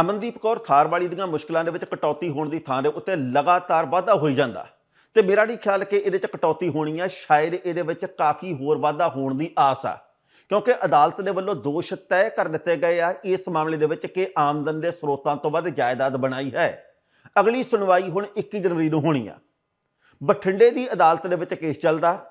ਅਮਨਦੀਪ ਕੌਰ ਥਾਰਵਾਲੀ ਦੀਆਂ ਮੁਸ਼ਕਲਾਂ ਦੇ ਵਿੱਚ ਕਟੌਤੀ ਹੋਣ ਦੀ ਥਾਂ ਦੇ ਉੱਤੇ ਲਗਾਤਾਰ ਵਾਧਾ ਹੋਈ ਜਾਂਦਾ ਤੇ ਮੇਰਾ ਨਹੀਂ ਖਿਆਲ ਕਿ ਇਹਦੇ 'ਚ ਕਟੌਤੀ ਹੋਣੀ ਆ ਸ਼ਾਇਦ ਇਹਦੇ ਵਿੱਚ ਕਾਫੀ ਹੋਰ ਵਾਧਾ ਹੋਣ ਦੀ ਆਸ ਆ ਕਿਉਂਕਿ ਅਦਾਲਤ ਦੇ ਵੱਲੋਂ ਦੋਸ਼ ਤੈਅ ਕਰ ਦਿੱਤੇ ਗਏ ਆ ਇਸ ਮਾਮਲੇ ਦੇ ਵਿੱਚ ਕਿ ਆਮਦਨ ਦੇ ਸਰੋਤਾਂ ਤੋਂ ਵੱਧ ਜਾਇਦਾਦ ਬਣਾਈ ਹੈ। ਅਗਲੀ ਸੁਣਵਾਈ ਹੁਣ 21 ਜਨਵਰੀ ਨੂੰ ਹੋਣੀ ਆ। ਬਠਿੰਡੇ ਦੀ ਅਦਾਲਤ ਦੇ ਵਿੱਚ ਕੇਸ ਚੱਲਦਾ।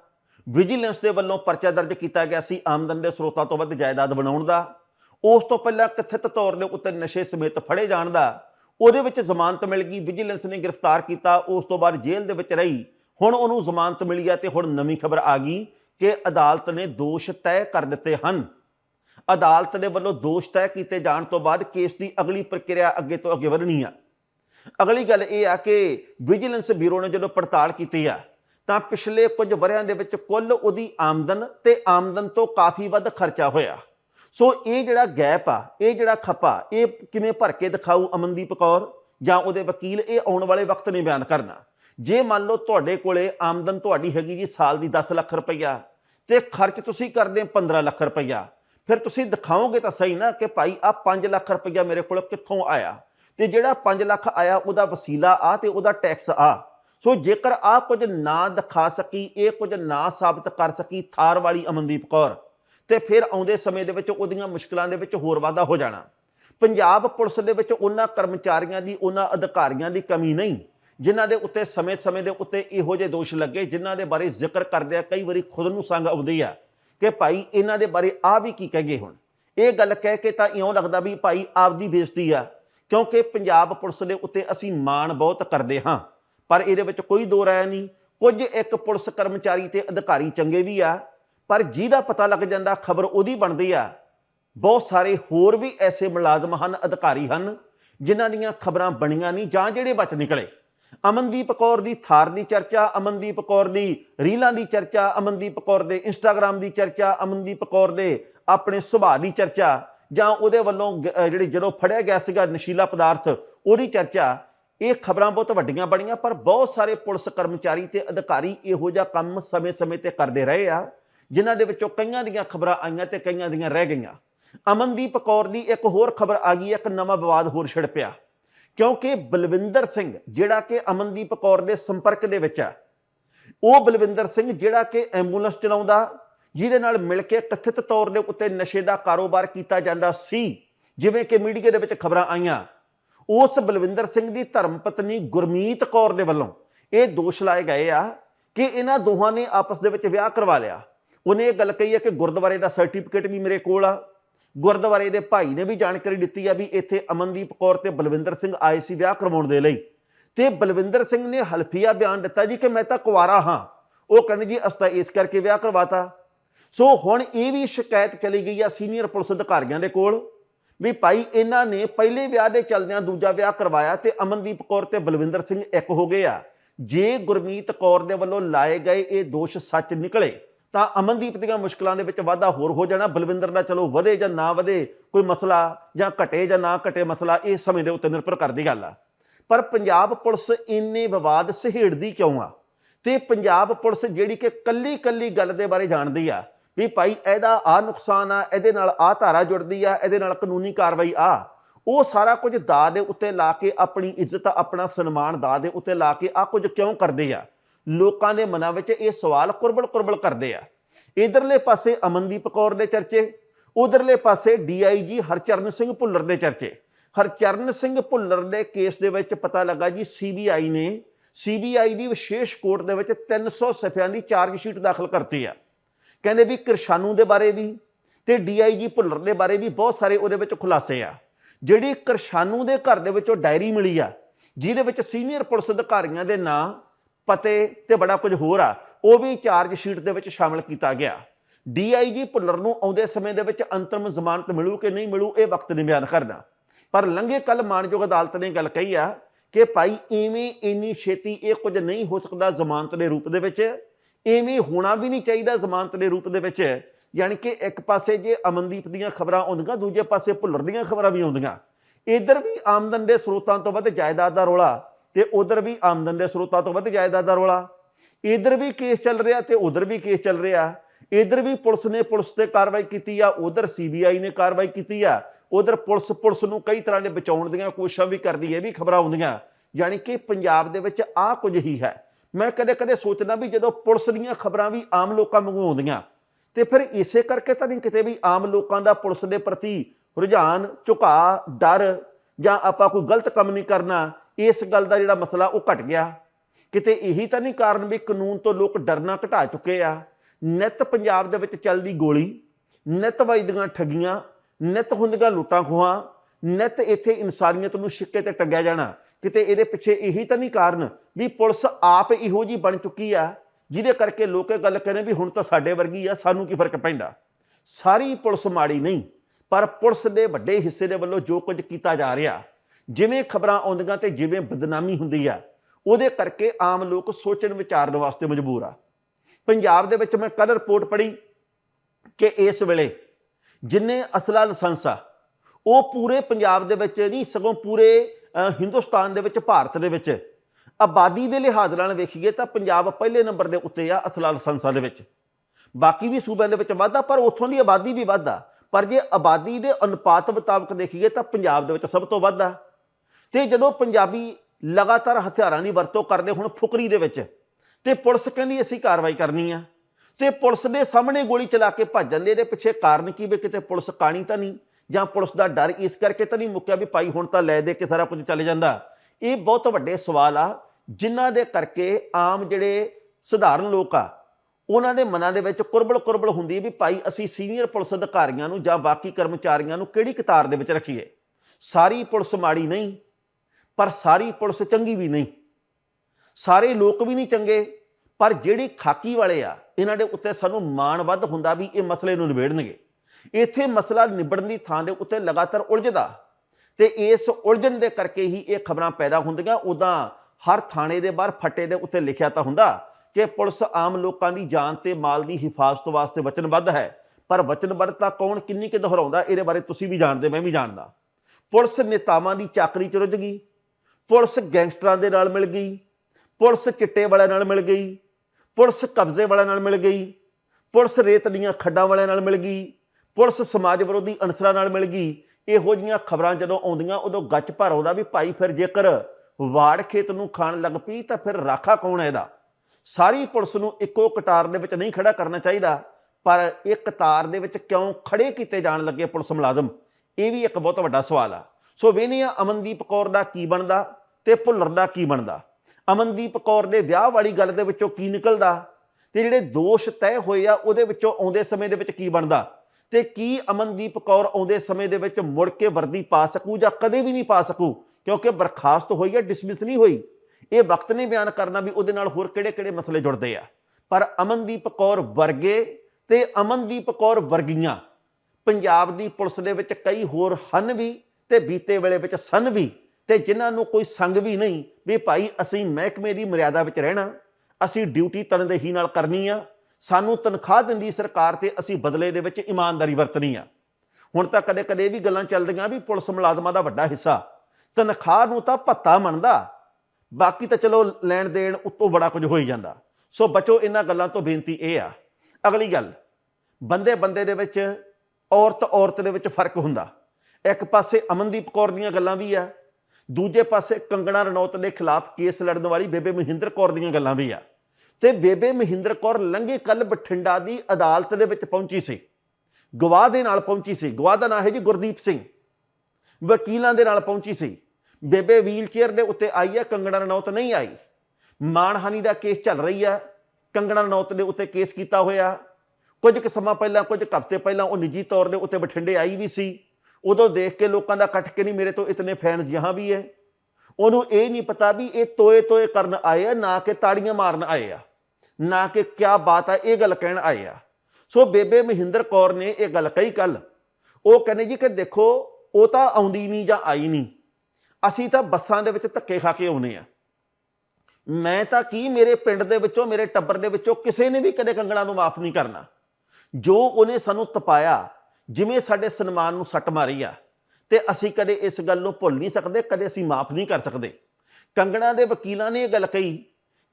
ਵਿਜੀਲੈਂਸ ਦੇ ਵੱਲੋਂ ਪਰਚਾ ਦਰਜ ਕੀਤਾ ਗਿਆ ਸੀ ਆਮਦਨ ਦੇ ਸਰੋਤਾਂ ਤੋਂ ਵੱਧ ਜਾਇਦਾਦ ਬਣਾਉਣ ਦਾ। ਉਸ ਤੋਂ ਪਹਿਲਾਂ ਕਥਿਤ ਤੌਰ ਦੇ ਉੱਤੇ ਨਸ਼ੇ ਸਮੇਤ ਫੜੇ ਜਾਣ ਦਾ, ਉਹਦੇ ਵਿੱਚ ਜ਼ਮਾਨਤ ਮਿਲ ਗਈ, ਵਿਜੀਲੈਂਸ ਨੇ ਗ੍ਰਿਫਤਾਰ ਕੀਤਾ, ਉਸ ਤੋਂ ਬਾਅਦ ਜੇਲ੍ਹ ਦੇ ਵਿੱਚ ਰਹੀ। ਹੁਣ ਉਹਨੂੰ ਜ਼ਮਾਨਤ ਮਿਲੀ ਹੈ ਤੇ ਹੁਣ ਨਵੀਂ ਖਬਰ ਆ ਗਈ ਕਿ ਅਦਾਲਤ ਨੇ ਦੋਸ਼ ਤੈਅ ਕਰ ਦਿੱਤੇ ਹਨ। ਅਦਾਲਤ ਦੇ ਵੱਲੋਂ ਦੋਸ਼ ਤੈਅ ਕੀਤੇ ਜਾਣ ਤੋਂ ਬਾਅਦ ਕੇਸ ਦੀ ਅਗਲੀ ਪ੍ਰਕਿਰਿਆ ਅੱਗੇ ਤੋਂ ਅੱਗੇ ਵਧਣੀ ਆ। ਅਗਲੀ ਗੱਲ ਇਹ ਆ ਕਿ ਵਿਜੀਲੈਂਸ ਬਿਊਰੋ ਨੇ ਜਦੋਂ ਪੜਤਾਲ ਕੀਤੀ ਆ, ਤਾਂ ਪਿਛਲੇ ਕੁਝ ਵਰਿਆਂ ਦੇ ਵਿੱਚ ਕੁੱਲ ਉਹਦੀ ਆਮਦਨ ਤੇ ਆਮਦਨ ਤੋਂ ਕਾਫੀ ਵੱਧ ਖਰਚਾ ਹੋਇਆ। ਸੋ ਇਹ ਜਿਹੜਾ ਗੈਪ ਆ, ਇਹ ਜਿਹੜਾ ਖੱਪਾ, ਇਹ ਕਿਵੇਂ ਭਰ ਕੇ ਦਿਖਾਊ ਅਮਨਦੀਪ ਕੌਰ? ਜਾਂ ਉਹਦੇ ਵਕੀਲ ਇਹ ਆਉਣ ਵਾਲੇ ਵਕਤ ਨੇ ਬਿਆਨ ਕਰਨਾ? ਜੇ ਮੰਨ ਲਓ ਤੁਹਾਡੇ ਕੋਲੇ ਆਮਦਨ ਤੁਹਾਡੀ ਹੈਗੀ ਜੀ ਸਾਲ ਦੀ 10 ਲੱਖ ਰੁਪਈਆ, ਤੇ ਖਰਚ ਤੁਸੀਂ ਕਰਦੇ 15 ਲੱਖ ਰੁਪਈਆ, ਫਿਰ ਤੁਸੀਂ ਦਿਖਾਓਗੇ ਤਾਂ ਸਹੀ ਨਾ ਕਿ ਭਾਈ ਆ 5 ਲੱਖ ਰੁਪਈਆ ਮੇਰੇ ਕੋਲ ਕਿੱਥੋਂ ਆਇਆ? ਤੇ ਜਿਹੜਾ 5 ਲੱਖ ਆਇਆ ਉਹਦਾ ਵਸੀਲਾ ਆ ਤੇ ਉਹਦਾ ਟੈਕਸ ਆ। ਸੋ ਜੇਕਰ ਆ ਕੁਝ ਨਾ ਦਿਖਾ ਸਕੀ, ਇਹ ਕੁਝ ਨਾ ਸਾਬਤ ਕਰ ਸਕੀ ਥਾਰ ਵਾਲੀ ਅਮਨਦੀਪ ਕੌਰ ਤੇ ਫਿਰ ਆਉਂਦੇ ਸਮੇਂ ਦੇ ਵਿੱਚ ਉਹਦੀਆਂ ਮੁਸ਼ਕਲਾਂ ਦੇ ਵਿੱਚ ਹੋਰ ਵਾਧਾ ਹੋ ਜਾਣਾ। ਪੰਜਾਬ ਪੁਲਿਸ ਦੇ ਵਿੱਚ ਉਹਨਾਂ ਕਰਮਚਾਰੀਆਂ ਦੀ, ਉਹਨਾਂ ਅਧਿਕਾਰੀਆਂ ਦੀ ਕਮੀ ਨਹੀਂ, ਜਿਨ੍ਹਾਂ ਦੇ ਉੱਤੇ ਸਮੇਂ-ਸਮੇਂ ਦੇ ਉੱਤੇ ਇਹੋ ਜਿਹੇ ਦੋਸ਼ ਲੱਗੇ, ਜਿਨ੍ਹਾਂ ਦੇ ਬਾਰੇ ਜ਼ਿਕਰ ਕਰਦੇ ਆ, ਕਈ ਵਾਰੀ ਖੁਦ ਨੂੰ ਸੰਗ ਆਉਂਦੀ ਆ ਕਿ ਭਾਈ ਇਹਨਾਂ ਦੇ ਬਾਰੇ ਆ ਵੀ ਕੀ ਕਹਗੇ ਹੁਣ? ਇਹ ਗੱਲ ਕਹਿ ਕੇ ਤਾਂ ਇਉਂ ਲੱਗਦਾ ਵੀ ਭਾਈ ਆਪਦੀ ਬੇਇੱਜ਼ਤੀ ਆ, ਕਿਉਂਕਿ ਪੰਜਾਬ ਪੁਲਿਸ ਦੇ ਉੱਤੇ ਅਸੀਂ ਮਾਣ ਬਹੁਤ ਕਰਦੇ ਹਾਂ, ਪਰ ਇਹਦੇ ਵਿੱਚ ਕੋਈ ਦੋ ਰਾਇ ਨਹੀਂ। ਕੁਝ ਇੱਕ ਪੁਲਿਸ ਕਰਮਚਾਰੀ ਤੇ ਅਧਿਕਾਰੀ ਚੰਗੇ ਵੀ ਆ ਪਰ ਜਿਹਦਾ ਪਤਾ ਲੱਗ ਜਾਂਦਾ, ਖਬਰ ਉਹਦੀ ਬਣਦੀ ਆ। ਬਹੁਤ ਸਾਰੇ ਹੋਰ ਵੀ ਐਸੇ ਮੁਲਾਜ਼ਮ ਹਨ, ਅਧਿਕਾਰੀ ਹਨ, ਜਿਨ੍ਹਾਂ ਦੀਆਂ ਖਬਰਾਂ ਬਣੀਆਂ ਨਹੀਂ ਜਾਂ ਜਿਹੜੇ ਬਚ ਨਿਕਲੇ। ਅਮਨਦੀਪ ਕੌਰ ਦੀ ਥਾਰ ਦੀ ਚਰਚਾ, ਅਮਨਦੀਪ ਕੌਰ ਦੀ ਰੀਲਾਂ ਦੀ ਚਰਚਾ, ਅਮਨਦੀਪ ਕੌਰ ਦੇ ਇੰਸਟਾਗ੍ਰam ਦੀ ਚਰਚਾ, ਅਮਨਦੀਪ ਕੌਰ ਦੇ ਆਪਣੇ ਸੁਭਾਅ ਦੀ ਚਰਚਾ, ਜਾਂ ਉਹਦੇ ਵੱਲੋਂ ਗ- ਅਹ ਜਦੋਂ ਫੜਿਆ ਗਿਆ ਸੀਗਾ ਨਸ਼ੀਲਾ ਪਦਾਰਥ, ਉਹਦੀ ਚਰਚਾ, ਇਹ ਖਬਰਾਂ ਬਹੁਤ ਵੱਡੀਆਂ ਬਣੀਆਂ, ਪਰ ਬਹੁਤ ਸਾਰੇ ਪੁਲਿਸ ਕਰਮਚਾਰੀ ਤੇ ਅਧਿਕਾਰੀ ਇਹੋ ਜਿਹਾ ਕੰਮ ਸਮੇਂ-ਸਮੇਂ ਤੇ ਕਰਦੇ ਰਹੇ ਆ। ਜਿਨ੍ਹਾਂ ਦੇ ਵਿੱਚੋਂ ਕਈਆਂ ਦੀਆਂ ਖਬਰਾਂ ਆਈਆਂ ਤੇ ਕਈਆਂ ਦੀਆਂ ਰਹਿ ਗਈਆਂ। ਅਮਨਦੀਪ ਕੌਰ ਦੀ ਇੱਕ ਹੋਰ ਖਬਰ ਆ ਗਈ, ਇੱਕ ਨਵਾਂ ਵਿਵਾਦ ਹੋਰ ਛਿੜ ਪਿਆ। ਕਿਉਂਕਿ ਬਲਵਿੰਦਰ ਸਿੰਘ, ਜਿਹੜਾ ਕਿ ਅਮਨਦੀਪ ਕੌਰ ਦੇ ਸੰਪਰਕ ਦੇ ਵਿੱਚ ਹੈ ਉਹ ਬਲਵਿੰਦਰ ਸਿੰਘ ਜਿਹੜਾ ਕਿ ਐਂਬੂਲੈਂਸ ਚਲਾਉਂਦਾ, ਜਿਹਦੇ ਨਾਲ ਮਿਲ ਕੇ ਕਥਿਤ ਤੌਰ ਦੇ ਉੱਤੇ ਨਸ਼ੇ ਦਾ ਕਾਰੋਬਾਰ ਕੀਤਾ ਜਾਂਦਾ ਸੀ, ਜਿਵੇਂ ਕਿ ਮੀਡੀਆ ਦੇ ਵਿੱਚ ਖਬਰਾਂ ਆਈਆਂ। ਉਸ ਬਲਵਿੰਦਰ ਸਿੰਘ ਦੀ ਧਰਮ ਪਤਨੀ ਗੁਰਮੀਤ ਕੌਰ ਦੇ ਵੱਲੋਂ ਇਹ ਦੋਸ਼ ਲਾਏ ਗਏ ਆ ਕਿ ਇਹਨਾਂ ਦੋਹਾਂ ਨੇ ਆਪਸ ਦੇ ਵਿੱਚ ਵਿਆਹ ਕਰਵਾ ਲਿਆ। ਉਹਨੇ ਇਹ ਗੱਲ ਕਹੀ ਹੈ ਕਿ ਗੁਰਦੁਆਰੇ ਦਾ ਸਰਟੀਫਿਕੇਟ ਵੀ ਮੇਰੇ ਕੋਲ ਆ। ਗੁਰਦੁਆਰੇ ਦੇ ਭਾਈ ਨੇ ਵੀ ਜਾਣਕਾਰੀ ਦਿੱਤੀ ਆ ਵੀ ਇੱਥੇ ਅਮਨਦੀਪ ਕੌਰ ਤੇ ਬਲਵਿੰਦਰ ਸਿੰਘ ਆਏ ਸੀ ਵਿਆਹ ਕਰਵਾਉਣ ਦੇ ਲਈ। ਤੇ ਬਲਵਿੰਦਰ ਸਿੰਘ ਨੇ ਹਲਫੀਆ ਬਿਆਨ ਦਿੱਤਾ ਜੀ ਕਿ ਮੈਂ ਤਾਂ ਕੁਵਾਰਾ ਹਾਂ। ਉਹ ਕਹਿੰਦੇ ਜੀ ਅਸਤਾ ਇਸ ਕਰਕੇ ਵਿਆਹ ਕਰਵਾਤਾ। ਸੋ ਹੁਣ ਇਹ ਵੀ ਸ਼ਿਕਾਇਤ ਚਲੀ ਗਈ ਆ ਸੀਨੀਅਰ ਪੁਲਿਸ ਅਧਿਕਾਰੀਆਂ ਦੇ ਕੋਲ ਵੀ ਭਾਈ, ਇਹਨਾਂ ਨੇ ਪਹਿਲੇ ਵਿਆਹ ਦੇ ਚਲਦਿਆਂ ਦੂਜਾ ਵਿਆਹ ਕਰਵਾਇਆ ਤੇ ਅਮਨਦੀਪ ਕੌਰ ਤੇ ਬਲਵਿੰਦਰ ਸਿੰਘ ਇੱਕ ਹੋ ਗਏ ਆ। ਜੇ ਗੁਰਮੀਤ ਕੌਰ ਦੇ ਵੱਲੋਂ ਲਾਏ ਗਏ ਇਹ ਦੋਸ਼ ਸੱਚ ਨਿਕਲੇ ਤਾਂ ਅਮਨਦੀਪ ਦੀਆਂ ਮੁਸ਼ਕਲਾਂ ਦੇ ਵਿੱਚ ਵਾਧਾ ਹੋਰ ਹੋ ਜਾਣਾ। ਬਲਵਿੰਦਰ ਦਾ ਚਲੋ ਵਧੇ ਜਾਂ ਨਾ ਵਧੇ ਕੋਈ ਮਸਲਾ ਜਾਂ ਘਟੇ ਜਾਂ ਨਾ ਘਟੇ ਮਸਲਾ, ਇਹ ਸਮੇਂ ਦੇ ਉੱਤੇ ਨਿਰਭਰ ਕਰਦੀ ਗੱਲ ਆ। ਪਰ ਪੰਜਾਬ ਪੁਲਿਸ ਇੰਨੇ ਵਿਵਾਦ ਸਹੇੜਦੀ ਕਿਉਂ ਆ? ਤੇ ਪੰਜਾਬ ਪੁਲਿਸ ਜਿਹੜੀ ਕਿ ਕੱਲੀ ਕੱਲੀ ਗੱਲ ਦੇ ਬਾਰੇ ਜਾਣਦੀ ਆ ਵੀ ਭਾਈ ਇਹਦਾ ਆ ਨੁਕਸਾਨ ਆ, ਇਹਦੇ ਨਾਲ ਆ ਧਾਰਾ ਜੁੜਦੀ ਆ, ਇਹਦੇ ਨਾਲ ਕਾਨੂੰਨੀ ਕਾਰਵਾਈ ਆ, ਉਹ ਸਾਰਾ ਕੁਝ ਦਾ ਦੇ ਉੱਤੇ ਲਾ ਕੇ ਆਪਣੀ ਇੱਜ਼ਤ, ਆਪਣਾ ਸਨਮਾਨ ਦਾ ਦੇ ਉੱਤੇ ਲਾ ਕੇ ਆ ਕੁਝ ਕਿਉਂ ਕਰਦੇ ਆ? ਲੋਕਾਂ ਦੇ ਮਨਾਂ ਵਿੱਚ ਇਹ ਸਵਾਲ ਕੁਰਬਲ ਕੁਰਬਲ ਕਰਦੇ ਆ। ਇਧਰਲੇ ਪਾਸੇ ਅਮਨਦੀਪ ਕੌਰ ਦੇ ਚਰਚੇ, ਉਧਰਲੇ ਪਾਸੇ ਡੀਆਈਜੀ ਹਰਚਰਨ ਸਿੰਘ ਭੁੱਲਰ ਦੇ ਚਰਚੇ। ਹਰਚਰਨ ਸਿੰਘ ਭੁੱਲਰ ਦੇ ਕੇਸ ਦੇ ਵਿੱਚ ਪਤਾ ਲੱਗਾ ਜੀ ਸੀਬੀਆਈ ਨੇ ਸੀਬੀਆਈ ਦੀ ਵਿਸ਼ੇਸ਼ ਕੋਰਟ ਦੇ ਵਿੱਚ 300 ਸਫ਼ਿਆਂ ਦੀ ਚਾਰਜ ਸ਼ੀਟ ਦਾਖਲ ਕਰਤੀ ਆ। ਕਹਿੰਦੇ ਵੀ ਕਿਰਸ਼ਾਨੂ ਦੇ ਬਾਰੇ ਵੀ ਤੇ ਡੀਆਈਜੀ ਭੁੱਲਰ ਦੇ ਬਾਰੇ ਵੀ ਬਹੁਤ ਸਾਰੇ ਉਹਦੇ ਵਿੱਚ ਖੁਲਾਸੇ ਆ। ਜਿਹੜੀ ਕਿਰਸ਼ਾਨੂ ਦੇ ਘਰ ਦੇ ਵਿੱਚੋਂ ਡਾਇਰੀ ਮਿਲੀ ਆ, ਜਿਹਦੇ ਵਿੱਚ ਸੀਨੀਅਰ ਪੁਲਿਸ ਅਧਿਕਾਰੀਆਂ ਦੇ ਨਾਂ ਪਤੇ ਤੇ ਬੜਾ ਕੁਝ ਹੋਰ ਆ, ਉਹ ਵੀ ਚਾਰਜ ਸ਼ੀਟ ਦੇ ਵਿੱਚ ਸ਼ਾਮਲ ਕੀਤਾ ਗਿਆ। ਡੀਆਈਜੀ ਭੁੱਲਰ ਨੂੰ ਆਉਂਦੇ ਸਮੇਂ ਦੇ ਵਿੱਚ ਅੰਤਰਮ ਜ਼ਮਾਨਤ ਮਿਲੂ ਕਿ ਨਹੀਂ ਮਿਲੂ, ਇਹ ਵਕਤ ਨੇ ਬਿਆਨ ਕਰਦਾ। ਪਰ ਲੰਘੇ ਕੱਲ ਮਾਨਯੋਗ ਅਦਾਲਤ ਨੇ ਗੱਲ ਕਹੀ ਆ ਕਿ ਭਾਈ ਇਵੇਂ ਇੰਨੀ ਛੇਤੀ ਇਹ ਕੁਝ ਨਹੀਂ ਹੋ ਸਕਦਾ ਜ਼ਮਾਨਤ ਦੇ ਰੂਪ ਦੇ ਵਿੱਚ। ਇਵੇਂ ਹੋਣਾ ਵੀ ਨਹੀਂ ਚਾਹੀਦਾ ਜ਼ਮਾਨਤ ਦੇ ਰੂਪ ਦੇ ਵਿੱਚ। ਯਾਨੀ ਕਿ ਇੱਕ ਪਾਸੇ ਜੇ ਅਮਨਦੀਪ ਦੀਆਂ ਖਬਰਾਂ ਆਉਂਦੀਆਂ, ਦੂਜੇ ਪਾਸੇ ਭੁੱਲਰ ਦੀਆਂ ਖਬਰਾਂ ਵੀ ਆਉਂਦੀਆਂ। ਇਧਰ ਵੀ ਆਮਦਨ ਦੇ ਸਰੋਤਾਂ ਤੋਂ ਵੱਧ ਜਾਇਦਾਦ ਦਾ ਰੋਲਾ ਤੇ ਉਧਰ ਵੀ ਆਮਦਨ ਦੇ ਸਰੋਤਾਂ ਤੋਂ ਵੱਧ ਜਾਇਦਾਦ ਦਾ ਰੋਲਾ। ਇਧਰ ਵੀ ਕੇਸ ਚੱਲ ਰਿਹਾ ਤੇ ਉਧਰ ਵੀ ਕੇਸ ਚੱਲ ਰਿਹਾ। ਇਧਰ ਵੀ ਪੁਲਿਸ ਨੇ ਪੁਲਿਸ ਤੇ ਕਾਰਵਾਈ ਕੀਤੀ ਆ, ਉਧਰ ਸੀਬੀਆਈ ਨੇ ਕਾਰਵਾਈ ਕੀਤੀ ਆ। ਉਧਰ ਪੁਲਿਸ ਪੁਲਿਸ ਨੂੰ ਕਈ ਤਰ੍ਹਾਂ ਦੇ ਬਚਾਉਣ ਦੀਆਂ ਕੋਸ਼ਿਸ਼ਾਂ ਵੀ ਕਰਦੀ ਹੈ, ਇਹ ਵੀ ਖਬਰਾਂ ਆਉਂਦੀਆਂ। ਯਾਨੀ ਕਿ ਪੰਜਾਬ ਦੇ ਵਿੱਚ ਆ ਕੁਝ ਹੀ ਹੈ। ਮੈਂ ਕਦੇ ਕਦੇ ਸੋਚਦਾ ਵੀ ਜਦੋਂ ਪੁਲਿਸ ਦੀਆਂ ਖਬਰਾਂ ਵੀ ਆਮ ਲੋਕਾਂ ਵਾਂਗੂ ਆਉਂਦੀਆਂ, ਤੇ ਫਿਰ ਇਸੇ ਕਰਕੇ ਤਾਂ ਨਹੀਂ ਕਿਤੇ ਵੀ ਆਮ ਲੋਕਾਂ ਦਾ ਪੁਲਿਸ ਦੇ ਪ੍ਰਤੀ ਰੁਝਾਨ ਝੁਕਾ ਡਰ ਜਾਂ ਆਪਾਂ ਕੋਈ ਗਲਤ ਕੰਮ ਨਹੀਂ ਕਰਨਾ। ਇਸ ਗੱਲ ਦਾ ਜਿਹੜਾ ਮਸਲਾ ਉਹ ਘਟ ਗਿਆ। ਕਿਤੇ ਇਹੀ ਤਾਂ ਨਹੀਂ ਕਾਰਨ ਵੀ ਕਾਨੂੰਨ ਤੋਂ ਲੋਕ ਡਰਨਾ ਘਟਾ ਚੁੱਕੇ ਆ। ਨਿਤ ਪੰਜਾਬ ਦੇ ਵਿੱਚ ਚੱਲਦੀ ਗੋਲੀ, ਨਿਤ ਵਜਦੀਆਂ ਠੱਗੀਆਂ, ਨਿਤ ਹੁੰਦੀਆਂ ਲੁੱਟਾਂ ਖੋਹਾਂ, ਨਿਤ ਇੱਥੇ ਇਨਸਾਨੀਅਤ ਨੂੰ ਛਿੱਕੇ ਤੇ ਟੰਗਿਆ ਜਾਣਾ। ਕਿਤੇ ਇਹਦੇ ਪਿੱਛੇ ਇਹੀ ਤਾਂ ਨਹੀਂ ਕਾਰਨ ਵੀ ਪੁਲਿਸ ਆਪ ਇਹੋ ਜੀ ਬਣ ਚੁੱਕੀ ਆ, ਜਿਹਦੇ ਕਰਕੇ ਲੋਕ ਇਹ ਗੱਲ ਕਹਿੰਦੇ ਵੀ ਹੁਣ ਤਾਂ ਸਾਡੇ ਵਰਗੀ ਆ, ਸਾਨੂੰ ਕੀ ਫ਼ਰਕ ਪੈਂਦਾ? ਸਾਰੀ ਪੁਲਿਸ ਮਾੜੀ ਨਹੀਂ, ਪਰ ਪੁਲਿਸ ਦੇ ਵੱਡੇ ਹਿੱਸੇ ਦੇ ਵੱਲੋਂ ਜੋ ਕੁਝ ਕੀਤਾ ਜਾ ਰਿਹਾ ਜਿਵੇਂ ਖਬਰਾਂ ਆਉਂਦੀਆਂ ਤੇ ਜਿਵੇਂ ਬਦਨਾਮੀ ਹੁੰਦੀ ਆ, ਉਹਦੇ ਕਰਕੇ ਆਮ ਲੋਕ ਸੋਚਣ ਵਿਚਾਰਨ ਵਾਸਤੇ ਮਜਬੂਰ ਆ। ਪੰਜਾਬ ਦੇ ਵਿੱਚ ਮੈਂ ਕੱਲ ਰਿਪੋਰਟ ਪੜ੍ਹੀ ਕਿ ਇਸ ਵੇਲੇ ਜਿੰਨੇ ਅਸਲਾ ਲਾਇਸੈਂਸ ਆ, ਉਹ ਪੂਰੇ ਪੰਜਾਬ ਦੇ ਵਿੱਚ ਨਹੀਂ, ਸਗੋਂ ਪੂਰੇ ਹਿੰਦੁਸਤਾਨ ਦੇ ਵਿੱਚ, ਭਾਰਤ ਦੇ ਵਿੱਚ ਆਬਾਦੀ ਦੇ ਲਿਹਾਜ਼ ਨਾਲ ਵੇਖੀਏ ਤਾਂ ਪੰਜਾਬ ਪਹਿਲੇ ਨੰਬਰ ਦੇ ਉੱਤੇ ਆ ਅਸਲਾ ਲਾਇਸੈਂਸਾਂ ਦੇ ਵਿੱਚ। ਬਾਕੀ ਵੀ ਸੂਬਿਆਂ ਦੇ ਵਿੱਚ ਵਾਧਾ ਪਰ ਉੱਥੋਂ ਦੀ ਆਬਾਦੀ ਵੀ ਵਾਧਾ ਪਰ ਜੇ ਆਬਾਦੀ ਦੇ ਅਨੁਪਾਤ ਮੁਤਾਬਕ ਦੇਖੀਏ ਤਾਂ ਪੰਜਾਬ ਦੇ ਵਿੱਚ ਸਭ ਤੋਂ ਵੱਧ ਆ ਤੇ ਜਦੋਂ ਪੰਜਾਬੀ ਲਗਾਤਾਰ ਹਥਿਆਰਾਂ ਦੀ ਵਰਤੋਂ ਕਰਦੇ ਹੁਣ ਫੁਕਰੀ ਦੇ ਵਿੱਚ, ਤੇ ਪੁਲਿਸ ਕਹਿੰਦੀ ਅਸੀਂ ਕਾਰਵਾਈ ਕਰਨੀ ਆ। ਤੇ ਪੁਲਿਸ ਦੇ ਸਾਹਮਣੇ ਗੋਲੀ ਚਲਾ ਕੇ ਭੱਜਣ ਦੇ ਇਹਦੇ ਪਿੱਛੇ ਕਾਰਨ ਕੀ ਵੀ? ਕਿਤੇ ਪੁਲਿਸ ਕਾਣੀ ਤਾਂ ਨਹੀਂ? ਜਾਂ ਪੁਲਿਸ ਦਾ ਡਰ ਇਸ ਕਰਕੇ ਤਾਂ ਨਹੀਂ ਮੁੱਕਿਆ ਵੀ ਭਾਈ ਹੁਣ ਤਾਂ ਲੈ ਦੇ ਕੇ ਸਾਰਾ ਕੁਝ ਚੱਲੇ ਜਾਂਦਾ? ਇਹ ਬਹੁਤ ਵੱਡੇ ਸਵਾਲ ਆ, ਜਿਨ੍ਹਾਂ ਦੇ ਕਰਕੇ ਆਮ ਜਿਹੜੇ ਸਧਾਰਨ ਲੋਕ ਆ, ਉਹਨਾਂ ਦੇ ਮਨਾਂ ਦੇ ਵਿੱਚ ਕੁਰਬਲ ਕੁਰਬਲ ਹੁੰਦੀ ਵੀ ਭਾਈ ਅਸੀਂ ਸੀਨੀਅਰ ਪੁਲਿਸ ਅਧਿਕਾਰੀਆਂ ਨੂੰ ਜਾਂ ਬਾਕੀ ਕਰਮਚਾਰੀਆਂ ਨੂੰ ਕਿਹੜੀ ਕਤਾਰ ਦੇ ਵਿੱਚ ਰੱਖੀਏ? ਸਾਰੀ ਪੁਲਿਸ ਮਾੜੀ ਨਹੀਂ ਪਰ ਸਾਰੀ ਪੁਲਿਸ ਚੰਗੀ ਵੀ ਨਹੀਂ। ਸਾਰੇ ਲੋਕ ਵੀ ਨਹੀਂ ਚੰਗੇ, ਪਰ ਜਿਹੜੀ ਖਾਕੀ ਵਾਲੇ ਆ, ਇਹਨਾਂ ਦੇ ਉੱਤੇ ਸਾਨੂੰ ਮਾਣ ਵੱਧ ਹੁੰਦਾ ਵੀ ਇਹ ਮਸਲੇ ਨੂੰ ਨਿਬੇੜਨਗੇ। ਇੱਥੇ ਮਸਲਾ ਨਿਬੜਨ ਦੀ ਥਾਂ ਦੇ ਉੱਤੇ ਲਗਾਤਾਰ ਉਲਝਦਾ। ਤੇ ਇਸ ਉਲਝਣ ਦੇ ਕਰਕੇ ਹੀ ਇਹ ਖਬਰਾਂ ਪੈਦਾ ਹੁੰਦੀਆਂ। ਉਦਾਂ ਹਰ ਥਾਣੇ ਦੇ ਬਾਹਰ ਫੱਟੇ ਦੇ ਉੱਤੇ ਲਿਖਿਆ ਤਾਂ ਹੁੰਦਾ ਕਿ ਪੁਲਿਸ ਆਮ ਲੋਕਾਂ ਦੀ ਜਾਨ ਤੇ ਮਾਲ ਦੀ ਹਿਫਾਜ਼ਤ ਵਾਸਤੇ ਵਚਨਬੱਧ ਹੈ। ਪਰ ਵਚਨਬੱਧਤਾ ਕੌਣ ਕਿੰਨੀ ਕਿ ਦੁਹਰਾਉਂਦਾ? ਇਹਦੇ ਬਾਰੇ ਤੁਸੀਂ ਵੀ ਜਾਣਦੇ, ਮੈਂ ਵੀ ਜਾਣਦਾ। ਪੁਲਿਸ ਨੇਤਾਵਾਂ ਦੀ ਚਾਕਰੀ ਚ ਰੁੱਝ ਗਈ। ਪੁਲਿਸ ਗੈਂਗਸਟਰਾਂ ਦੇ ਨਾਲ ਮਿਲ ਗਈ, ਪੁਲਿਸ ਚਿੱਟੇ ਵਾਲਿਆਂ ਨਾਲ ਮਿਲ ਗਈ, ਪੁਲਿਸ ਕਬਜ਼ੇ ਵਾਲਿਆਂ ਨਾਲ ਮਿਲ ਗਈ, ਪੁਲਿਸ ਰੇਤ ਦੀਆਂ ਖੱਡਾਂ ਵਾਲਿਆਂ ਨਾਲ ਮਿਲ ਗਈ, ਪੁਲਿਸ ਸਮਾਜ ਵਿਰੋਧੀ ਅਨਸਰਾਂ ਨਾਲ ਮਿਲ ਗਈ। ਇਹੋ ਜੀਆਂ ਖਬਰਾਂ ਜਦੋਂ ਆਉਂਦੀਆਂ, ਉਦੋਂ ਗੱਚ ਭਰ ਆਉਂਦਾ ਵੀ ਭਾਈ ਫਿਰ ਜੇਕਰ ਵਾੜ ਖੇਤ ਨੂੰ ਖਾਣ ਲੱਗ ਪਈ ਤਾਂ ਫਿਰ ਰਾਖਾ ਕੌਣ ਹੈ ਇਹਦਾ? ਸਾਰੀ ਪੁਲਿਸ ਨੂੰ ਇੱਕੋ ਕਟਾਰ ਦੇ ਵਿੱਚ ਨਹੀਂ ਖੜਾ ਕਰਨਾ ਚਾਹੀਦਾ, ਪਰ ਇਹ ਕਤਾਰ ਦੇ ਵਿੱਚ ਕਿਉਂ ਖੜੇ ਕੀਤੇ ਜਾਣ ਲੱਗੇ ਪੁਲਿਸ ਮੁਲਾਜ਼ਮ? ਇਹ ਵੀ ਇੱਕ ਬਹੁਤ ਵੱਡਾ ਸਵਾਲ ਆ। ਸੋ ਵੇਖਦੇ ਆ ਅਮਨਦੀਪ ਕੌਰ ਦਾ ਕੀ ਬਣਦਾ ਤੇ ਭੁੱਲਰ ਦਾ ਕੀ ਬਣਦਾ। ਅਮਨਦੀਪ ਕੌਰ ਦੇ ਵਿਆਹ ਵਾਲੀ ਗੱਲ ਦੇ ਵਿੱਚੋਂ ਕੀ ਨਿਕਲਦਾ ਤੇ ਜਿਹੜੇ ਦੋਸ਼ ਤੈਅ ਹੋਏ ਆ, ਉਹਦੇ ਵਿੱਚੋਂ ਆਉਂਦੇ ਸਮੇਂ ਦੇ ਵਿੱਚ ਕੀ ਬਣਦਾ ਤੇ ਕੀ ਅਮਨਦੀਪ ਕੌਰ ਆਉਂਦੇ ਸਮੇਂ ਦੇ ਵਿੱਚ ਮੁੜ ਕੇ ਵਰਦੀ ਪਾ ਸਕੂ ਜਾਂ ਕਦੇ ਵੀ ਨਹੀਂ ਪਾ ਸਕੂ? ਕਿਉਂਕਿ ਬਰਖਾਸਤ ਹੋਈ ਹੈ ਡਿਸਮਿਸ ਨਹੀਂ ਹੋਈ। ਇਹ ਵਕਤ ਨੇ ਬਿਆਨ ਕਰਨਾ ਵੀ ਉਹਦੇ ਨਾਲ ਹੋਰ ਕਿਹੜੇ-ਕਿਹੜੇ ਮਸਲੇ ਜੁੜਦੇ ਆ। ਪਰ ਅਮਨਦੀਪ ਕੌਰ ਵਰਗੇ ਤੇ ਅਮਨਦੀਪ ਕੌਰ ਵਰਗੀਆਂ ਪੰਜਾਬ ਦੀ ਪੁਲਿਸ ਦੇ ਵਿੱਚ ਕਈ ਹੋਰ ਹਨ ਵੀ ਤੇ ਬੀਤੇ ਵੇਲੇ ਵਿੱਚ ਸਨ ਵੀ, ਤੇ ਜਿਨ੍ਹਾਂ ਨੂੰ ਕੋਈ ਸੰਗ ਵੀ ਨਹੀਂ ਵੀ ਭਾਈ ਅਸੀਂ ਮਹਿਕਮੇ ਦੀ ਮਰਿਆਦਾ ਵਿੱਚ ਰਹਿਣਾ, ਅਸੀਂ ਡਿਊਟੀ ਤਨਦੇਹੀ ਨਾਲ ਕਰਨੀ ਆ, ਸਾਨੂੰ ਤਨਖਾਹ ਦਿੰਦੀ ਸਰਕਾਰ ਤੇ ਅਸੀਂ ਬਦਲੇ ਦੇ ਵਿੱਚ ਇਮਾਨਦਾਰੀ ਵਰਤਣੀ ਆ। ਹੁਣ ਤਾਂ ਕਦੇ-ਕਦੇ ਇਹ ਵੀ ਗੱਲਾਂ ਚੱਲਦੀਆਂ ਵੀ ਪੁਲਿਸ ਮੁਲਾਜ਼ਮਾਂ ਦਾ ਵੱਡਾ ਹਿੱਸਾ, ਤਨਖਾਹ ਨੂੰ ਤਾਂ ਭੱਤਾ ਮੰਨਦਾ, ਬਾਕੀ ਤਾਂ ਚਲੋ ਲੈਣ ਦੇਣ ਉੱਤੋਂ ਬੜਾ ਕੁਝ ਹੋਈ ਜਾਂਦਾ। ਸੋ ਬਚੋ ਇਹਨਾਂ ਗੱਲਾਂ ਤੋਂ ਬੇਨਤੀ ਇਹ ਆ। ਅਗਲੀ ਗੱਲ ਬੰਦੇ ਬੰਦੇ ਦੇ ਵਿੱਚ ਔਰਤ ਔਰਤ ਦੇ ਵਿੱਚ ਫ਼ਰਕ ਹੁੰਦਾ। ਇੱਕ ਪਾਸੇ ਅਮਨਦੀਪ ਕੌਰ ਦੀਆਂ ਗੱਲਾਂ ਵੀ ਆ, ਦੂਜੇ ਪਾਸੇ ਕੰਗਣਾ ਰਣੌਤ ਦੇ ਖਿਲਾਫ ਕੇਸ ਲੜਨ ਵਾਲੀ ਬੇਬੇ ਮਹਿੰਦਰ ਕੌਰ ਦੀਆਂ ਗੱਲਾਂ ਵੀ ਆ। ਤੇ ਬੇਬੇ ਮਹਿੰਦਰ ਕੌਰ ਲੰਘੇ ਕੱਲ ਬਠਿੰਡਾ ਦੀ ਅਦਾਲਤ ਦੇ ਵਿੱਚ ਪਹੁੰਚੀ ਸੀ। ਗਵਾਹ ਦੇ ਨਾਲ ਪਹੁੰਚੀ ਸੀ। ਗਵਾਹ ਦਾ ਨਾਂ ਹੈ ਜੀ ਗੁਰਦੀਪ ਸਿੰਘ। ਵਕੀਲਾਂ ਦੇ ਨਾਲ ਪਹੁੰਚੀ ਸੀ। ਬੇਬੇ ਵੀਲਚੇਅਰ ਦੇ ਉੱਤੇ ਆਈ ਹੈ ਕੰਗਣਾ ਰਣੌਤ ਨਹੀਂ ਆਈ। ਮਾਨਹਾਨੀ ਦਾ ਕੇਸ ਚੱਲ ਰਹੀ ਹੈ ਕੰਗਣਾ ਰਣੌਤ ਦੇ ਉੱਤੇ ਕੇਸ ਕੀਤਾ ਹੋਇਆ। ਕੁਝ ਕੁ ਸਮਾਂ ਪਹਿਲਾਂ, ਕੁਝ ਕੁ ਹਫ਼ਤੇ ਪਹਿਲਾਂ ਉਹ ਨਿੱਜੀ ਤੌਰ ਦੇ ਉੱਤੇ ਬਠਿੰਡੇ ਆਈ ਵੀ ਸੀ। ਉਦੋਂ ਦੇਖ ਕੇ ਲੋਕਾਂ ਦਾ ਕੱਟ ਕੇ ਨਹੀਂ ਮੇਰੇ ਤੋਂ ਇਤਨੇ ਫੈਨ ਜਹਾਂ ਵੀ ਹੈ ਉਹਨੂੰ ਇਹ ਨਹੀਂ ਪਤਾ ਵੀ ਇਹ ਤੋਏ ਤੋਏ ਕਰਨ ਆਏ ਆ, ਨਾ ਕਿ ਤਾੜੀਆਂ ਮਾਰਨ ਆਏ ਆ, ਨਾ ਕਿ ਕਿਆ ਬਾਤ ਆ ਇਹ ਗੱਲ ਕਹਿਣ ਆਏ ਆ। ਸੋ ਬੇਬੇ ਮਹਿੰਦਰ ਕੌਰ ਨੇ ਇਹ ਗੱਲ ਕਹੀ ਕੱਲ ਉਹ ਕਹਿੰਦੇ ਜੀ ਕਿ ਦੇਖੋ, ਉਹ ਤਾਂ ਆਉਂਦੀ ਨਹੀਂ ਜਾਂ ਆਈ ਨਹੀਂ। ਅਸੀਂ ਤਾਂ ਬੱਸਾਂ ਦੇ ਵਿੱਚ ਧੱਕੇ ਖਾ ਕੇ ਆਉਨੇ ਆ। ਮੈਂ ਤਾਂ ਕੀ ਮੇਰੇ ਪਿੰਡ ਦੇ ਵਿੱਚੋਂ, ਮੇਰੇ ਟੱਬਰ ਦੇ ਵਿੱਚੋਂ ਕਿਸੇ ਨੇ ਵੀ ਕਦੇ ਕੰਗਣਾ ਨੂੰ ਮਾਫ ਨਹੀਂ ਕਰਨਾ। ਜੋ ਉਹਨੇ ਸਾਨੂੰ ਤਪਾਇਆ ਜਿਵੇਂ ਸਾਡੇ ਸਨਮਾਨ ਨੂੰ ਸੱਟ ਮਾਰੀ ਆ, ਤੇ ਅਸੀਂ ਕਦੇ ਇਸ ਗੱਲ ਨੂੰ ਭੁੱਲ ਨਹੀਂ ਸਕਦੇ, ਕਦੇ ਅਸੀਂ ਮਾਫ ਨਹੀਂ ਕਰ ਸਕਦੇ। ਕੰਗਣਾ ਦੇ ਵਕੀਲਾਂ ਨੇ ਇਹ ਗੱਲ ਕਹੀ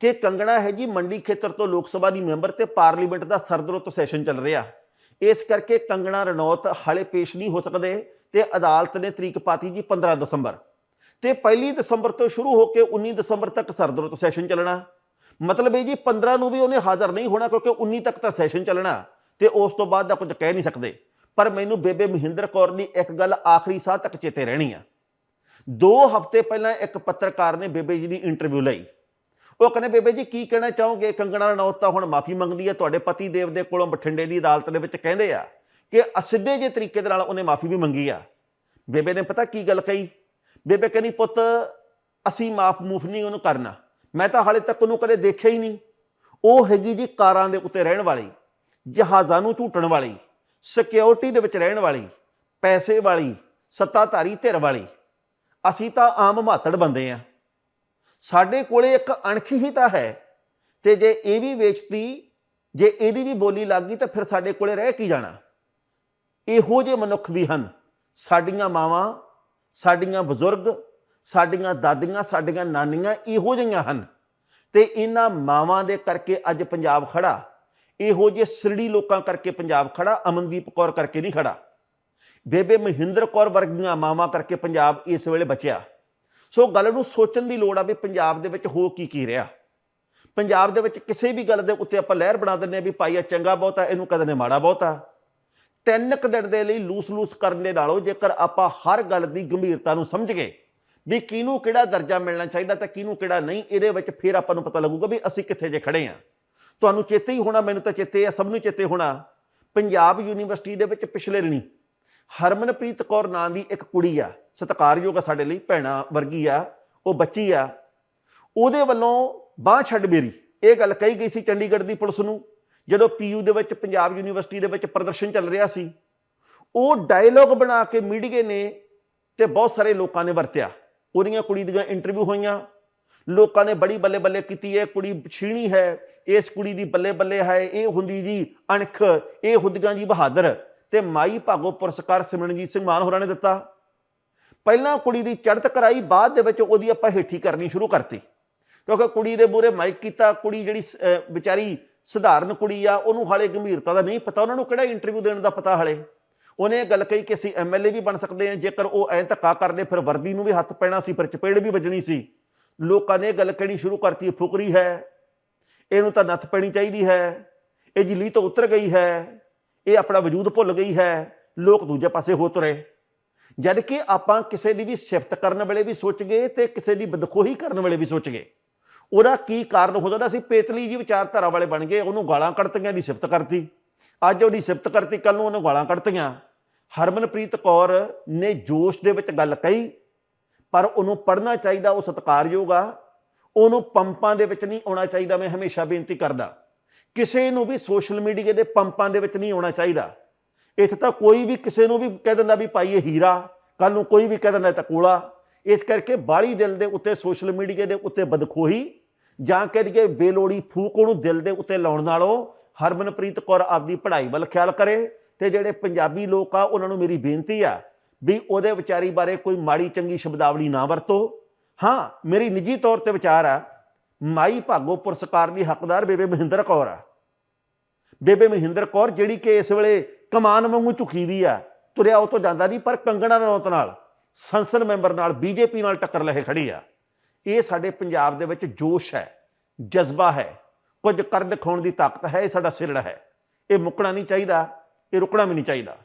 ਕਿ ਕੰਗਣਾ ਹੈ ਜੀ ਮੰਡੀ ਖੇਤਰ ਤੋਂ ਲੋਕ ਸਭਾ ਦੀ ਮੈਂਬਰ ਤੇ ਪਾਰਲੀਮੈਂਟ ਦਾ ਸਰਦਰੁੱਤ ਸੈਸ਼ਨ ਚੱਲ ਰਿਹਾ। ਇਸ ਕਰਕੇ ਕੰਗਣਾ ਰਣੌਤ ਹਾਲੇ ਪੇਸ਼ ਨਹੀਂ ਹੋ ਸਕਦੇ ਤੇ ਅਦਾਲਤ ਨੇ ਤਰੀਕ ਪਾਤੀ ਜੀ 15 ਦਸੰਬਰ। ਤੇ 1 ਦਸੰਬਰ ਤੋਂ ਸ਼ੁਰੂ ਹੋ ਕੇ 19 ਦਸੰਬਰ ਤੱਕ ਸਰਦਰਤ ਸੈਸ਼ਨ ਚੱਲਣਾ। ਮਤਲਬ ਇਹ ਜੀ 15 ਨੂੰ ਵੀ ਉਹਨੇ ਹਾਜ਼ਰ ਨਹੀਂ ਹੋਣਾ ਕਿਉਂਕਿ 19 ਤੱਕ ਤਾਂ ਸੈਸ਼ਨ ਚੱਲਣਾ, ਤੇ ਉਸ ਤੋਂ ਬਾਅਦ ਦਾ ਕੁਝ ਕਹਿ ਨਹੀਂ ਸਕਦੇ। ਪਰ ਮੈਨੂੰ ਬੇਬੇ ਮਹਿੰਦਰ ਕੌਰ ਦੀ ਇੱਕ ਗੱਲ ਆਖਰੀ ਸਾਹ ਤੱਕ ਚੇਤੇ ਰਹਿਣੀ ਆ। ਦੋ ਹਫ਼ਤੇ ਪਹਿਲਾਂ ਇੱਕ ਪੱਤਰਕਾਰ ਨੇ ਬੇਬੇ ਜੀ ਦੀ ਇੰਟਰਵਿਊ ਲਈ। ਉਹ ਕਹਿੰਦੇ, ਬੇਬੇ ਜੀ, ਕੀ ਕਹਿਣਾ ਚਾਹੋਗੇ? ਕੰਗਣਾ ਰਣੌਤ ਤਾਂ ਹੁਣ ਮਾਫੀ ਮੰਗਦੀ ਹੈ ਤੁਹਾਡੇ ਪਤੀ ਦੇਵ ਦੇ ਕੋਲੋਂ ਬਠਿੰਡੇ ਦੀ ਅਦਾਲਤ ਦੇ ਵਿੱਚ ਕਹਿੰਦੇ ਆ ਕਿ ਅਸਿੱਧੇ ਜੇ ਤਰੀਕੇ ਦੇ ਨਾਲ ਉਹਨੇ ਮਾਫੀ ਵੀ ਮੰਗੀ ਆ। ਬੇਬੇ ਨੇ ਪਤਾ ਕੀ ਗੱਲ ਕਹੀ? ਬੇਬੇ ਕਹਿੰਦੀ, ਪੁੱਤ, ਅਸੀਂ ਮਾਫ ਮੂਫ ਨਹੀਂ ਉਹਨੂੰ ਕਰਨਾ। ਮੈਂ ਤਾਂ ਹਾਲੇ ਤੱਕ ਉਹਨੂੰ ਕਦੇ ਦੇਖਿਆ ਹੀ ਨਹੀਂ। ਉਹ ਹੈਗੀ ਜੀ ਕਾਰਾਂ ਦੇ ਉੱਤੇ ਰਹਿਣ ਵਾਲੀ, ਜਹਾਜ਼ਾਂ ਨੂੰ ਝੂਟਣ ਵਾਲੀ। ਸਿਕਿਉਰਿਟੀ ਦੇ ਵਿੱਚ ਰਹਿਣ ਵਾਲੀ, ਪੈਸੇ ਵਾਲੀ, ਸੱਤਾਧਾਰੀ ਧਿਰ ਵਾਲੀ, ਅਸੀਂ ਤਾਂ ਆਮ ਮਾਤੜ ਬੰਦੇ ਆ। ਸਾਡੇ ਕੋਲੇ ਇੱਕ ਅਣਖ ਹੀ ਤਾਂ ਹੈ ਤੇ ਜੇ ਇਹ ਵੀ ਵੇਚਤੀ, ਜੇ ਇਹਦੀ ਵੀ ਬੋਲੀ ਲੱਗ ਗਈ ਤਾਂ ਫਿਰ ਸਾਡੇ ਕੋਲੇ ਰਹਿ ਕੀ ਜਾਣਾ? ਇਹੋ ਜਿਹੇ ਮਨੁੱਖ ਵੀ ਹਨ। ਸਾਡੀਆਂ ਮਾਵਾਂ, ਸਾਡੀਆਂ ਬਜ਼ੁਰਗ, ਸਾਡੀਆਂ ਦਾਦੀਆਂ, ਸਾਡੀਆਂ ਨਾਨੀਆਂ ਇਹੋ ਜਿਹੀਆਂ ਹਨ। ਤੇ ਇਹਨਾਂ ਮਾਵਾਂ ਦੇ ਕਰਕੇ ਅੱਜ ਪੰਜਾਬ ਖੜਾ। ਇਹੋ ਜਿਹੇ ਸਿਰੜੀ ਲੋਕਾਂ ਕਰਕੇ ਪੰਜਾਬ ਖੜਾ, ਅਮਨਦੀਪ ਕੌਰ ਕਰਕੇ ਨਹੀਂ ਖੜਾ। ਬੇਬੇ ਮਹਿੰਦਰ ਕੌਰ ਵਰਗੀਆਂ ਮਾਵਾਂ ਕਰਕੇ ਪੰਜਾਬ ਇਸ ਵੇਲੇ ਬਚਿਆ। ਸੋ ਗੱਲ ਨੂੰ ਸੋਚਣ ਦੀ ਲੋੜ ਆ ਵੀ ਪੰਜਾਬ ਦੇ ਵਿੱਚ ਹੋ ਕੀ ਕੀ ਰਿਹਾ। ਪੰਜਾਬ ਦੇ ਵਿੱਚ ਕਿਸੇ ਵੀ ਗੱਲ ਦੇ ਉੱਤੇ ਆਪਾਂ ਲਹਿਰ ਬਣਾ ਦਿੰਦੇ ਆ ਵੀ ਭਾਈ ਇਹ ਚੰਗਾ ਬਹੁਤਾ ਇਹਨੂੰ ਕਦੇ ਨੇ ਮਾੜਾ ਬਹੁਤ ਆ। ਤਿੰਨ ਕੁ ਦਿਨ ਦੇ ਲਈ ਲੂਸ-ਲੂਸ ਕਰਨ ਦੇ ਨਾਲੋਂ ਜੇਕਰ ਆਪਾਂ ਹਰ ਗੱਲ ਦੀ ਗੰਭੀਰਤਾ ਨੂੰ ਸਮਝ ਗਏ ਵੀ ਕਿਹਨੂੰ ਕਿਹੜਾ ਦਰਜਾ ਮਿਲਣਾ ਚਾਹੀਦਾ ਤੇ ਕਿਹਨੂੰ ਕਿਹੜਾ ਨਹੀਂ, ਇਹਦੇ ਵਿੱਚ ਫਿਰ ਆਪਾਂ ਨੂੰ ਪਤਾ ਲੱਗੂਗਾ ਵੀ ਅਸੀਂ ਕਿੱਥੇ ਜੇ ਖੜੇ ਆ ਤੁਹਾਨੂੰ ਚੇਤੇ ਹੀ ਹੋਣਾ, ਮੈਨੂੰ ਤਾਂ ਚੇਤੇ ਆ, ਸਭ ਨੂੰ ਚੇਤੇ ਹੋਣਾ। ਪੰਜਾਬ ਯੂਨੀਵਰਸਿਟੀ ਦੇ ਵਿੱਚ ਪਿਛਲੇ ਦਿਨੀ ਹਰਮਨਪ੍ਰੀਤ ਕੌਰ ਨਾਂ ਦੀ ਇੱਕ ਕੁੜੀ ਆ, ਸਤਿਕਾਰਯੋਗ ਆ ਸਾਡੇ ਲਈ, ਭੈਣਾ ਵਰਗੀ ਆ, ਉਹ ਬੱਚੀ ਆ। ਉਹਦੇ ਵੱਲੋਂ ਬਾਹ ਛੱਡ ਮੇਰੀ। ਇਹ ਗੱਲ ਕਹੀ ਗਈ ਸੀ ਚੰਡੀਗੜ੍ਹ ਦੀ ਪੁਲਿਸ ਨੂੰ, ਜਦੋਂ ਪੀਯੂ ਦੇ ਵਿੱਚ ਪੰਜਾਬ ਯੂਨੀਵਰਸਿਟੀ ਦੇ ਵਿੱਚ ਪ੍ਰਦਰਸ਼ਨ ਚੱਲ ਰਿਹਾ ਸੀ। ਉਹ ਡਾਇਲੌਗ ਬਣਾ ਕੇ ਮੀਡੀਏ ਨੇ ਤੇ ਬਹੁਤ ਸਾਰੇ ਲੋਕਾਂ ਨੇ ਵਰਤਿਆ। ਉਹਦੀਆਂ ਕੁੜੀ ਦੀਆਂ ਇੰਟਰਵਿਊ ਹੋਈਆਂ। ਲੋਕਾਂ ਨੇ ਬੜੀ ਬੱਲੇ ਬੱਲੇ ਕੀਤੀ ਹੈ ਕੁੜੀ ਛੀਣੀ ਹੈ ਇਸ ਕੁੜੀ ਦੀ ਬੱਲੇ ਬੱਲੇ ਹੈ ਇਹ ਹੁੰਦੀ ਜੀ ਅਣਖ, ਇਹ ਹੁੰਦੀਆਂ ਜੀ ਬਹਾਦਰ ਤੇ ਮਾਈ ਭਾਗੋ ਪੁਰਸਕਾਰ ਸਿਮਰਨਜੀਤ ਸਿੰਘ ਮਾਨ ਹੋਰਾਂ ਨੇ ਦਿੱਤਾ। ਪਹਿਲਾਂ ਕੁੜੀ ਦੀ ਚੜ੍ਹਤ ਕਰਾਈ, ਬਾਅਦ ਦੇ ਵਿੱਚ ਉਹਦੀ ਆਪਾਂ ਹੇਠੀ ਕਰਨੀ ਸ਼ੁਰੂ ਕਰਤੀ। ਕਿਉਂਕਿ ਕੁੜੀ ਦੇ ਮੂਹਰੇ ਮਾਈਕ ਕੀਤਾ, ਕੁੜੀ ਜਿਹੜੀ ਸ- ਵਿਚਾਰੀ ਸਧਾਰਨ ਕੁੜੀ ਆ, ਉਹਨੂੰ ਹਾਲੇ ਗੰਭੀਰਤਾ ਦਾ ਨਹੀਂ ਪਤਾ, ਉਹਨਾਂ ਨੂੰ ਕਿਹੜਾ ਇੰਟਰਵਿਊ ਦੇਣ ਦਾ ਪਤਾ ਹਾਲੇ? ਉਹਨੇ ਇਹ ਗੱਲ ਕਹੀ ਕਿ ਅਸੀਂ ਐਮਐਲਏ ਵੀ ਬਣ ਸਕਦੇ ਹਾਂ, ਜੇਕਰ ਉਹ ਐਂ ਧੱਕਾ ਕਰਦੇ, ਫਿਰ ਵਰਦੀ ਨੂੰ ਵੀ ਹੱਥ ਪੈਣਾ ਸੀ, ਫਿਰ ਚਪੇੜ ਵੀ ਵੱਜਣੀ ਸੀ। ਲੋਕਾਂ ਨੇ ਇਹ ਗੱਲ ਕਹਿਣੀ ਸ਼ੁਰੂ ਕਰਤੀ, ਫੁਕਰੀ ਹੈ। ਇਹਨੂੰ ਤਾਂ ਨੱਥ ਪੈਣੀ ਚਾਹੀਦੀ ਹੈ, ਇਹ ਜਿਲੀ ਤੋਂ ਉਤਰ ਗਈ ਹੈ, ਇਹ ਆਪਣਾ ਵਜੂਦ ਭੁੱਲ ਗਈ ਹੈ, ਲੋਕ ਦੂਜੇ ਪਾਸੇ ਹੋ ਤੁਰੇ। ਜਦ ਕਿ ਆਪਾਂ ਕਿਸੇ ਦੀ ਵੀ ਸਿਫਤ ਕਰਨ ਵੇਲੇ ਵੀ ਸੋਚ ਗਏ ਤੇ ਕਿਸੇ ਦੀ ਬਦਖੋਹੀ ਕਰਨ ਵੇਲੇ ਵੀ ਸੋਚ ਗਏ ਉਹਦਾ ਕੀ ਕਾਰਨ ਹੋ ਜਾਂਦਾ ਸੀ? ਪੇਤਲੀ ਜੀ ਵਿਚਾਰਧਾਰਾ ਵਾਲੇ ਬਣ ਗਏ, ਉਹਨੂੰ ਗਾਲਾਂ ਕੱਢਤੀਆਂ ਦੀ ਸਿਫਤ ਕਰਤੀ। ਅੱਜ ਉਹਦੀ ਸਿਫਤ ਕਰਤੀ ਕੱਲ ਨੂੰ ਉਹਨੂੰ ਗਾਲਾਂ ਕੱਢਤੀਆਂ। ਹਰਮਨਪ੍ਰੀਤ ਕੌਰ ਨੇ ਜੋਸ਼ ਦੇ ਵਿੱਚ ਗੱਲ ਕਹੀ, ਪਰ ਉਹਨੂੰ ਪੜ੍ਹਨਾ ਚਾਹੀਦਾ, ਉਹ ਸਤਿਕਾਰਯੋਗ ਆ। ਉਹਨੂੰ ਪੰਪਾਂ ਦੇ ਵਿੱਚ ਨਹੀਂ ਆਉਣਾ ਚਾਹੀਦਾ, ਮੈਂ ਹਮੇਸ਼ਾ ਬੇਨਤੀ ਕਰਦਾ। ਕਿਸੇ ਨੂੰ ਵੀ ਸੋਸ਼ਲ ਮੀਡੀਆ ਦੇ ਪੰਪਾਂ ਦੇ ਵਿੱਚ ਨਹੀਂ ਆਉਣਾ ਚਾਹੀਦਾ। ਇੱਥੇ ਤਾਂ ਕੋਈ ਵੀ ਕਿਸੇ ਨੂੰ ਵੀ ਕਹਿ ਦਿੰਦਾ ਵੀ ਭਾਈ ਇਹ ਹੀਰਾ ਕੱਲ ਨੂੰ ਕੋਈ ਵੀ ਕਹਿ ਦਿੰਦਾ ਤਾਂ ਕੋਲਾ ਇਸ ਕਰਕੇ ਬਾਹਲੀ ਦਿਲ ਦੇ ਉੱਤੇ ਸੋਸ਼ਲ ਮੀਡੀਆ ਦੇ ਉੱਤੇ ਬਦਖੋਹੀ, ਜਾਂ ਕਹਿ ਦਈਏ ਬੇਲੋੜੀ ਫੂਕ ਉਹਨੂੰ ਦਿਲ ਦੇ ਉੱਤੇ ਲਾਉਣ ਨਾਲੋਂ ਹਰਮਨਪ੍ਰੀਤ ਕੌਰ ਆਪਦੀ ਪੜ੍ਹਾਈ ਵੱਲ ਖਿਆਲ ਕਰੇ, ਤੇ ਜਿਹੜੇ ਪੰਜਾਬੀ ਲੋਕ ਆ, ਉਹਨਾਂ ਨੂੰ ਮੇਰੀ ਬੇਨਤੀ ਆ ਵੀ ਉਹਦੇ ਵਿਚਾਰੀ ਬਾਰੇ ਕੋਈ ਮਾੜੀ ਚੰਗੀ ਸ਼ਬਦਾਵਲੀ ਨਾ ਵਰਤੋ। ਹਾਂ, ਮੇਰੀ ਨਿੱਜੀ ਤੌਰ ਤੇ ਵਿਚਾਰ ਆ, ਮਾਈ ਭਾਗੋ ਪੁਰਸਕਾਰ ਦੀ ਹੱਕਦਾਰ ਬੇਬੇ ਮਹਿੰਦਰ ਕੌਰ ਆ। ਬੇਬੇ ਮਹਿੰਦਰ ਕੌਰ ਜਿਹੜੀ ਕਿ ਇਸ ਵੇਲੇ ਕਮਾਨ ਵਾਂਗੂ ਝੁਕੀ ਵੀ ਆ, ਤੁਰਿਆ ਉਹ ਤੋਂ ਜਾਂਦਾ ਨਹੀਂ, ਪਰ ਕੰਗਣਾ ਰਣੌਤ ਨਾਲ, ਸੰਸਦ ਮੈਂਬਰ ਨਾਲ ਬੀਜੇਪੀ ਨਾਲ ਟੱਕਰ ਲੈ ਕੇ ਖੜੀ ਆ। ਇਹ ਸਾਡੇ ਪੰਜਾਬ ਦੇ ਵਿੱਚ ਜੋਸ਼ ਹੈ, ਜਜ਼ਬਾ ਹੈ, ਕੁਝ ਕਰ ਦਿਖਾਉਣ ਦੀ ਤਾਕਤ ਹੈ, ਇਹ ਸਾਡਾ ਸਿਰੜਾ ਹੈ। ਇਹ ਮੁੱਕਣਾ ਨਹੀਂ ਚਾਹੀਦਾ, ਇਹ ਰੁਕਣਾ ਵੀ ਨਹੀਂ ਚਾਹੀਦਾ।